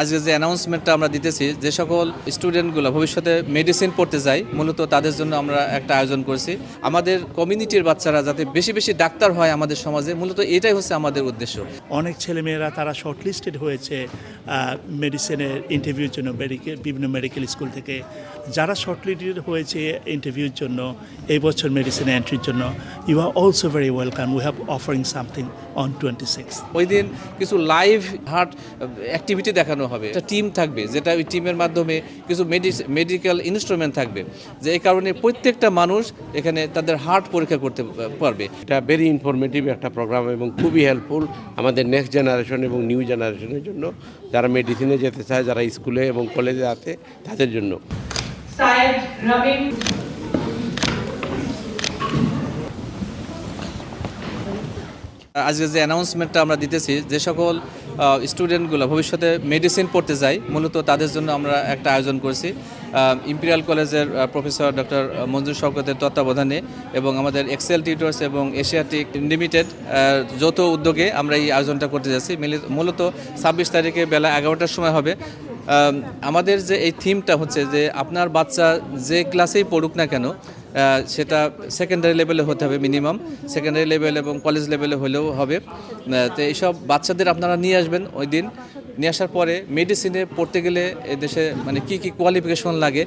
আজকে যে অ্যানাউন্সমেন্টটা আমরা দিতেছি, যে সকল স্টুডেন্টগুলো ভবিষ্যতে মেডিসিন পড়তে যায়, মূলত তাদের জন্য আমরা একটা আয়োজন করছি। আমাদের কমিউনিটির বাচ্চারা যাতে বেশি বেশি ডাক্তার হয় আমাদের সমাজে, মূলত এটাই হচ্ছে আমাদের উদ্দেশ্য। অনেক ছেলেমেয়েরা তারা শর্টলিস্টেড হয়েছে মেডিসিনের ইন্টারভিউর জন্য মেডিকেল বিভিন্ন মেডিকেল স্কুল থেকে যারা শর্টলিস্টেড হয়েছে ইন্টারভিউর জন্য এই বছর মেডিসিনে এন্ট্রির জন্য you are also very welcome we have offering something on twenty six ওই দিন কিছু লাইভ হার্ট অ্যাক্টিভিটি দেখানো হবে। একটা টিম থাকবে যেটা ওই টিমের মাধ্যমে কিছু মেডিকেল ইনস্ট্রুমেন্ট থাকবে যে এই কারণে প্রত্যেকটা মানুষ এখানে তাদের হার্ট পরীক্ষা করতে পারবে। এটা ভেরি ইনফরমেটিভ একটা প্রোগ্রাম এবং খুবই হেল্পফুল আমাদের নেক্সট জেনারেশন এবং নিউ জেনারেশনের জন্য যারা মেডিসিনে যেতে চায় যারা স্কুলে এবং কলেজে আছে তাদের জন্য। আজকে যে অ্যানাউন্সমেন্টটা আমরা দিতেছি, যে সকল স্টুডেন্টগুলো ভবিষ্যতে মেডিসিন পড়তে যায়, মূলত তাদের জন্য আমরা একটা আয়োজন করছি। ইম্পেরিয়াল কলেজের প্রফেসর ডক্টর মঞ্জুর শওকতের তত্ত্বাবধানে এবং আমাদের এক্সেল টিউটার্স এবং এশিয়াটিক লিমিটেড যৌথ উদ্যোগে আমরা এই আয়োজনটা করতে যাচ্ছি। মূলত ছাব্বিশ তারিখে বেলা এগারোটার সময় হবে। আমাদের যে এই থিমটা হচ্ছে যে আপনার বাচ্চা যে ক্লাসেই পড়ুক না কেন সেটা সেকেন্ডারি লেভেলে হতে হবে মিনিমাম সেকেন্ডারি লেভেল এবং কলেজ লেভেলে হলেও হবে। তো এইসব বাচ্চাদের আপনারা নিয়ে আসবেন ওই দিন। নিয়ে আসার পরে মেডিসিনে পড়তে গেলে এদেশে মানে কি কি কোয়ালিফিকেশন লাগে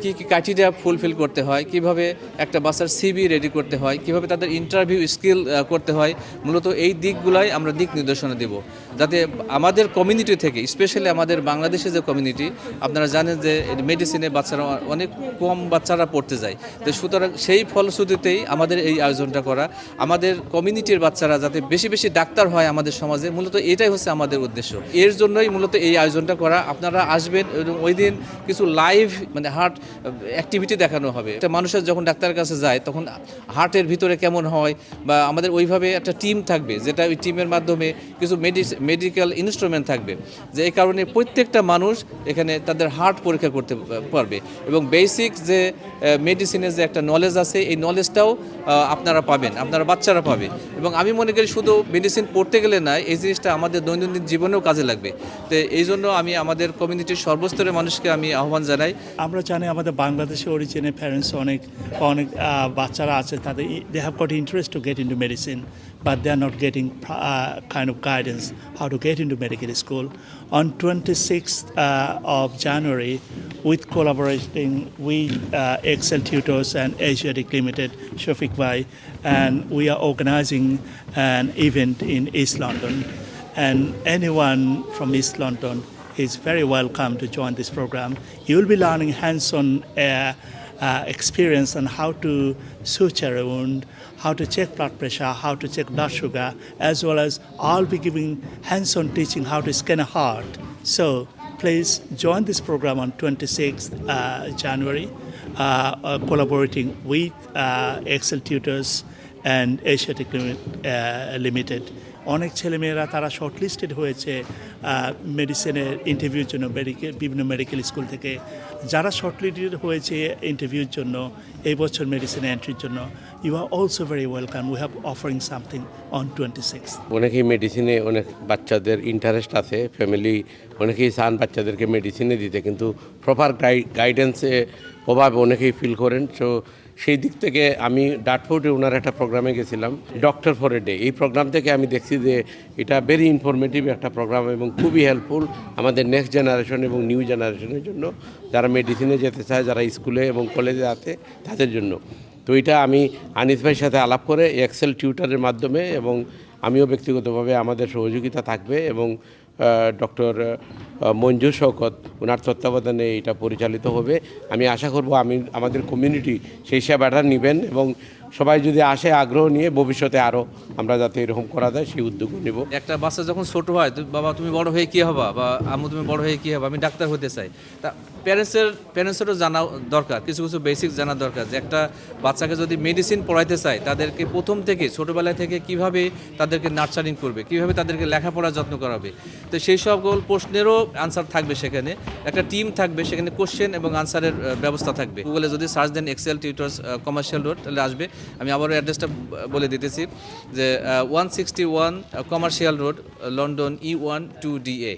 কি কি ক্রাইটেরিয়া ফুলফিল করতে হয়, কীভাবে একটা বাচ্চার সিবি রেডি করতে হয়, কীভাবে তাদের ইন্টারভিউ স্কিল করতে হয়, মূলত এই দিকগুলাই আমরা দিক নির্দেশনা দেব। যাতে আমাদের কমিউনিটি থেকে স্পেশালি আমাদের বাংলাদেশের যে কমিউনিটি আপনারা জানেন যে মেডিসিনে বাচ্চারা অনেক কম বাচ্চারা পড়তে যায়। তো সুতরাং সেই ফলশ্রুতিতেই আমাদের এই আয়োজনটা করা। আমাদের কমিউনিটির বাচ্চারা যাতে বেশি বেশি ডাক্তার হয় আমাদের সমাজে, মূলত এটাই হচ্ছে আমাদের উদ্দেশ্য। এর জন্যই মূলত এই আয়োজনটা করা। আপনারা আসবেন এবং ওই দিন কিছু লাইভ মানে হার্ট অ্যাক্টিভিটি দেখানো হবে। একটা মানুষের যখন ডাক্তারের কাছে যায়, তখন হার্টের ভিতরে কেমন হয় বা আমাদের ওইভাবে একটা টিম থাকবে, যেটা ওই টিমের মাধ্যমে কিছু মেডিকেল ইনস্ট্রুমেন্ট থাকবে। যে এই কারণে প্রত্যেকটা মানুষ এখানে তাদের হার্ট পরীক্ষা করতে পারবে। এবং বেসিক যে মেডিসিনের যে একটা নলেজ আছে, এই নলেজটাও আপনারা পাবেন, আপনারা বাচ্চারা পাবে। এবং আমি মনে করি শুধু মেডিসিন পড়তে গেলে না এই জিনিসটা আমাদের দৈনন্দিন জীবনেও কাজে লাগবে। তো এই জন্য আমি আমাদের কমিউনিটির সর্বস্তরের মানুষকে আমি আহ্বান জানাই। আমরা জানি আমাদের বাংলাদেশে অরিজিনের প্যারেন্টস অনেক অনেক বাচ্চারা আছে তাদের they have got interest to get into medicine but they are not getting kind of guidance how to get into medical school on twenty six of January with with uh, Excel Tutors and Asiatic Limited, Shafiq Bhai, and we are organizing an event in East London. And anyone from East London is very welcome to join this program. You will be learning hands-on uh, uh, experience on how to suture a wound, how to check blood pressure, how to check blood sugar, as well as I'll be giving hands-on teaching how to scan a heart. So please join this program on 26th uh, January, uh, uh, collaborating with Excel Tutors and Asiatic limited অনেক ছেলেমেয়েরা তারা shortlisted হয়েছে মেডিসিনের ইন্টারভিউর জন্য medical বিভিন্ন medical school থেকে। যারা শর্টলিস্টেড হয়েছে ইন্টারভিউর জন্য, এই বছর মেডিসিনে এন্ট্রির জন্য you are also very welcome we have offering something on twenty six অনেকেই মেডিসিনে অনেক বাচ্চাদের ইন্টারেস্ট আছে ফ্যামিলি অনেকেই চান বাচ্চাদেরকে মেডিসিনে দিতে, কিন্তু প্রপার গাইডেন্সে অভাব অনেকেই ফিল করেন। সো সেই দিক থেকে আমি ডাটফোর্ডে ওনার একটা প্রোগ্রামে গেছিলাম, ডক্টর ফর এ ডে। এই প্রোগ্রাম থেকে আমি দেখছি যে এটা ভেরি ইনফরমেটিভ একটা প্রোগ্রাম এবং খুবই হেল্পফুল আমাদের নেক্সট জেনারেশন এবং নিউ জেনারেশনের জন্য। যারা মেডিসিনে যেতে চায়, যারা স্কুলে এবং কলেজে আছে, তাদের জন্য। তো এটা আমি আনিস ভাইয়ের সাথে আলাপ করে এক্সেল টিউটারের মাধ্যমে এবং আমিও ব্যক্তিগতভাবে আমাদের সহযোগিতা থাকবে এবং ডক্টর মঞ্জু শওকত ওনার তত্ত্বাবধানে এটা পরিচালিত হবে। আমি আশা করব আমি, আমাদের কমিউনিটি সেই সেবাটা নেবেন এবং সবাই যদি আসে আগ্রহ নিয়ে ভবিষ্যতে আরও আমরা যাতে এরকম করা যায়, সেই উদ্যোগ নেব। একটা বাচ্চা যখন ছোট হয় বাবা, তুমি বড় হয়ে কী হবা? বা, আম্মু, তুমি বড় হয়ে কী হবা? আমি ডাক্তার হতে চাই। তা প্যারেন্টসের প্যারেন্টসেরও জানা দরকার, কিছু কিছু বেসিক জানা দরকার যে একটা বাচ্চাকে যদি মেডিসিন পড়াইতে চায়, তাদেরকে প্রথম থেকে ছোটোবেলা থেকে কীভাবে তাদেরকে নার্সারিং করবে, কীভাবে তাদেরকে লেখাপড়ার যত্ন করাবে, তো সেই সকল প্রশ্নেরও আনসার থাকবে সেখানে। একটা টিম থাকবে, সেখানে কোশ্চেন এবং আনসারের ব্যবস্থা থাকবে। গুগলে যদি সার্চ দেন এক্সেল টিউটার্স কমার্শিয়াল রোড তাহলে আসবে। আমি আবারও অ্যাড্রেসটা বলে দিতেছি যে one sixty one commercial road London E one two D A